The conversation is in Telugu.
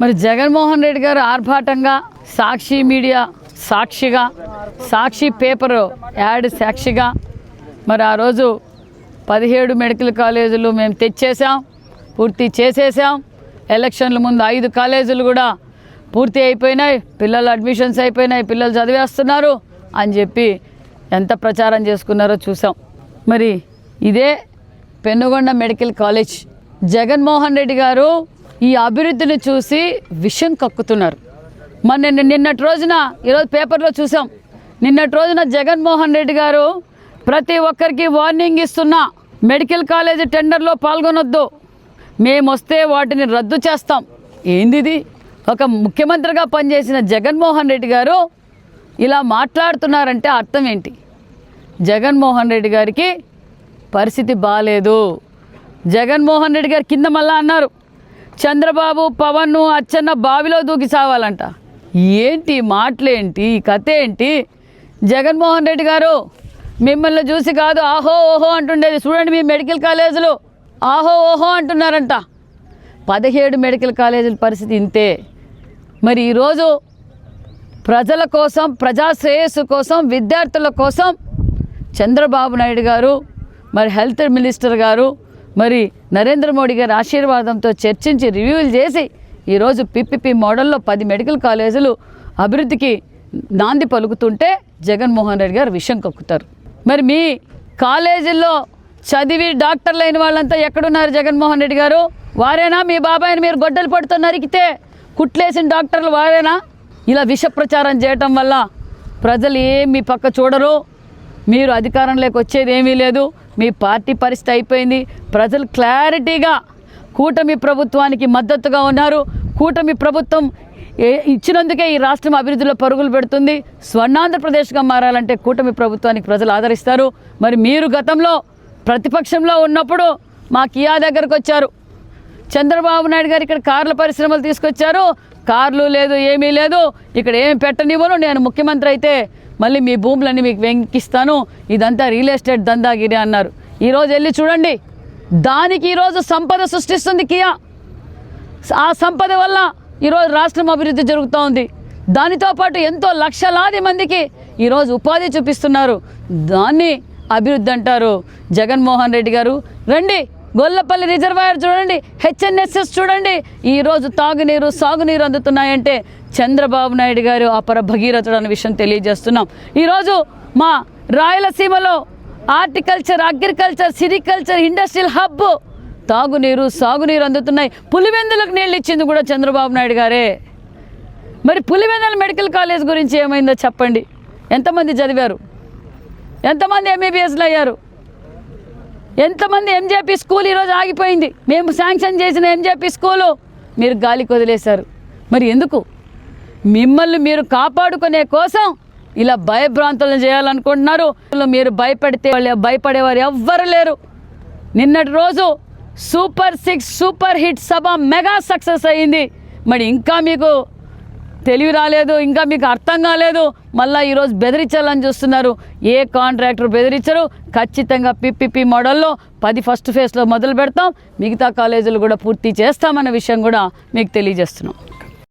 మరి జగన్మోహన్ రెడ్డి గారు ఆర్భాటంగా సాక్షి మీడియా సాక్షిగా సాక్షి పేపరు యాడ్ సాక్షిగా మరి ఆ రోజు పదిహేడు మెడికల్ కాలేజీలు మేము తెచ్చేసాం పూర్తి చేసేసాం ఎలక్షన్ల ముందు ఐదు కాలేజీలు కూడా పూర్తి అయిపోయినాయి పిల్లలు అడ్మిషన్స్ అయిపోయినాయి పిల్లలు చదివేస్తున్నారు అని చెప్పి ఎంత ప్రచారం చేసుకున్నారో చూసాం. మరి ఇదే పెనుగొండ మెడికల్ కాలేజ్ జగన్మోహన్ రెడ్డి గారు ఈ అభివృద్ధిని చూసి విషం కక్కుతున్నారు. మరి నిన్న నిన్నటి రోజున ఈరోజు పేపర్లో చూసాం. నిన్నటి రోజున జగన్మోహన్ రెడ్డి గారు ప్రతి ఒక్కరికి వార్నింగ్ ఇస్తున్నా మెడికల్ కాలేజ్ టెండర్లో పాల్గొనొద్దు. మేము వస్తే వాటిని రద్దు చేస్తాం. ఏందిది ఒక ముఖ్యమంత్రిగా పనిచేసిన జగన్మోహన్ రెడ్డి గారు ఇలా మాట్లాడుతున్నారంటే అర్థం ఏంటి? జగన్మోహన్ రెడ్డి గారికి పరిస్థితి బాగాలేదు జగన్మోహన్ రెడ్డి గారు కింద మళ్ళా అన్నారు. చంద్రబాబు పవన్ను అచ్చన్న బావిలో దూకి సావాలంట. ఏంటి మాటలేంటి? కథ ఏంటి జగన్మోహన్ రెడ్డి గారు మిమ్మల్ని చూసి కాదు ఆహో ఓహో అంటుండేది. చూడండి మీ మెడికల్ కాలేజీలు. ఆహో ఓహో అంటున్నారంట. పదిహేడు మెడికల్ కాలేజీల పరిస్థితి ఇంతే. మరి ఈరోజు ప్రజల కోసం ప్రజా శ్రేయస్సు కోసం విద్యార్థుల కోసం చంద్రబాబు నాయుడు గారు మరి హెల్త్ మినిస్టర్ గారు మరి నరేంద్ర మోడీ గారి ఆశీర్వాదంతో చర్చించి రివ్యూలు చేసి ఈరోజు పిపిపి మోడల్లో పది మెడికల్ కాలేజీలు అభివృద్ధికి నాంది పలుకుతుంటే జగన్మోహన్ రెడ్డి గారు విషం కక్కుతారు. మరి మీ కాలేజీల్లో చదివి డాక్టర్లు అయిన వాళ్ళంతా ఎక్కడున్నారు జగన్మోహన్ రెడ్డి గారు? వారేనా? మీ బాబాయిని మీరు గొడ్డలు పడుతూ నరికితే కుట్లేసిన డాక్టర్లు వారేనా? ఇలా విష ప్రచారం చేయటం వల్ల ప్రజలు ఏం మీ పక్క చూడరు. మీరు అధికారంలోకి వచ్చేది ఏమీ లేదు. మీ పార్టీ పరిస్థితి అయిపోయింది. ప్రజలు క్లారిటీగా కూటమి ప్రభుత్వానికి మద్దతుగా ఉన్నారు. కూటమి ప్రభుత్వం ఏ- ఇచ్చినందుకే ఈ రాష్ట్రం అభివృద్ధిలో పరుగులు పెడుతుంది. స్వర్ణాంధ్రప్రదేశ్గా మారాలంటే కూటమి ప్రభుత్వానికి ప్రజలు ఆదరిస్తారు. మరి మీరు గతంలో ప్రతిపక్షంలో ఉన్నప్పుడు మా కియా దగ్గరకు వచ్చారు. చంద్రబాబు నాయుడు గారు ఇక్కడ కార్ల పరిశ్రమలు తీసుకొచ్చారు. కార్లు లేదు ఏమీ లేదు. ఇక్కడ ఏమి పెట్టనివ్వను. నేను ముఖ్యమంత్రి అయితే మళ్ళీ మీ భూములన్నీ మీకు వెంకిస్తాను. ఇదంతా రియల్ ఎస్టేట్ దందాగిరి అన్నారు. ఈరోజు వెళ్ళి చూడండి. దానికి ఈరోజు సంపద సృష్టిస్తుంది కియా. ఆ సంపద వల్ల ఈరోజు రాష్ట్రం అభివృద్ధి జరుగుతూ ఉంది. దానితో పాటు ఎంతో లక్షలాది మందికి ఈరోజు ఉపాధి చూపిస్తున్నారు. దాన్ని అభివృద్ధి అంటారు జగన్మోహన్ రెడ్డి గారు. రండి. గొల్లపల్లి రిజర్వాయర్ చూడండి హెచ్ఎన్ఎస్ఎస్ చూడండి. ఈరోజు తాగునీరు సాగునీరు అందుతున్నాయంటే చంద్రబాబు నాయుడు గారు అపర భగీరథుడు అనే విషయం తెలియజేస్తున్నాం. ఈరోజు మా రాయలసీమలో horticulture agriculture sericulture industrial hub తాగునీరు సాగునీరు అందుతున్నాయి. పులివెందులకు నీళ్ళు ఇచ్చింది కూడా చంద్రబాబు నాయుడు గారే. మరి పులివెందుల మెడికల్ కాలేజ్ గురించి ఏమైందో చెప్పండి. ఎంతమంది చదివారు? ఎంతమంది ఎంబీబీఎస్లు అయ్యారు? ఎంతమంది ఎంజేపీ స్కూల్ ఈరోజు ఆగిపోయింది? మేము శాంక్షన్ చేసిన ఎంజేపీ స్కూలు మీరు గాలికి వదిలేశారు. మరి ఎందుకు? మిమ్మల్ని మీరు కాపాడుకునే కోసం ఇలా భయభ్రాంతులను చేయాలనుకుంటున్నారు. మీరు భయపడితే వాళ్ళు భయపడేవారు ఎవ్వరు లేరు. నిన్నటి రోజు సూపర్ సిక్స్ సూపర్ హిట్ సభ మెగా సక్సెస్ అయ్యింది మరి ఇంకా మీకు తెలివి రాలేదు ఇంకా మీకు అర్థం కాలేదు. మళ్ళీ ఈరోజు బెదిరించాలని చూస్తున్నారు. ఏ కాంట్రాక్టర్ బెదిరించరు? ఖచ్చితంగా పిపిపి మోడల్లో పది ఫస్ట్ ఫేజ్లో మొదలు పెడతాం. మిగతా కాలేజీలు కూడా పూర్తి చేస్తామన్న విషయం కూడా మీకు తెలియజేస్తున్నాం.